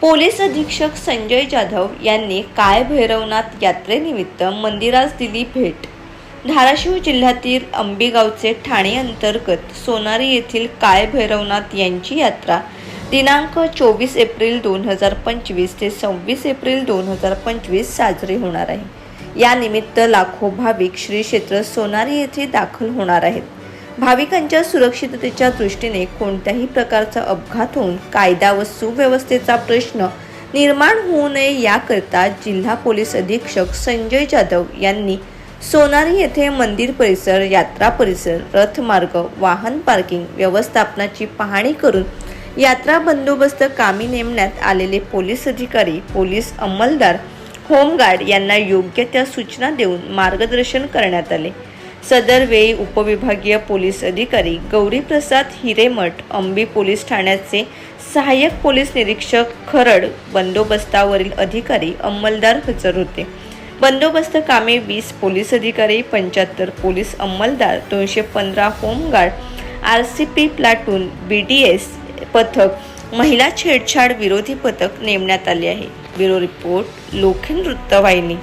Police अधीक्षक संजय जाधव यांनी काय भैरवनाथ यात्रेनिमित्त मंदिरास दिली भेट? धाराशिव जिल्ह्यातील अंबेगावचे ठाणे अंतर्गत सोनारी येथील काय भैरवनाथ यांची यात्रा? दिनांक चोवीस एप्रिल दोन हजार पंचवीस ते सव्वीस एप्रिल दोन हजार पंचवीस साजरी होणार आहे. यानिमित्त लाखो भाविक श्री क्षेत्र सोनारी येथे दाखल होणार आहेत. भाविकांच्या सुरक्षिततेच्या दृष्टीने कोणत्याही प्रकारचा अपघात होऊन कायदा व सुव्यवस्थेचा प्रश्न निर्माण होऊ नये याकरता जिल्हा पोलीस अधीक्षक संजय जाधव यांनी सोनारी येथे मंदिर परिसर यात्रा परिसर रथमार्ग वाहन पार्किंग व्यवस्थापनाची पाहणी करून यात्रा बंदोबस्त कामी नेमण्यात आलेले पोलीस अधिकारी पोलीस अंमलदार होमगार्ड यांना योग्य त्या सूचना देऊन मार्गदर्शन करण्यात आले. सदर वेळी उपविभागीय पोलीस अधिकारी गौरीप्रसाद हिरेमठ अंबी पोलीस ठाण्याचे सहाय्यक पोलीस निरीक्षक खरड बंदोबस्तावरील अधिकारी अंमलदार हजर होते. बंदोबस्त कामे वीस पोलीस अधिकारी पंच्याहत्तर पोलीस अंमलदार दोनशे पंधरा home guard R C P platoon B D S पथक महिला छेडछाड विरोधी पथक नेमण्यात आले आहे. ब्युरो रिपोर्ट लोखंड वृत्तवाहिनी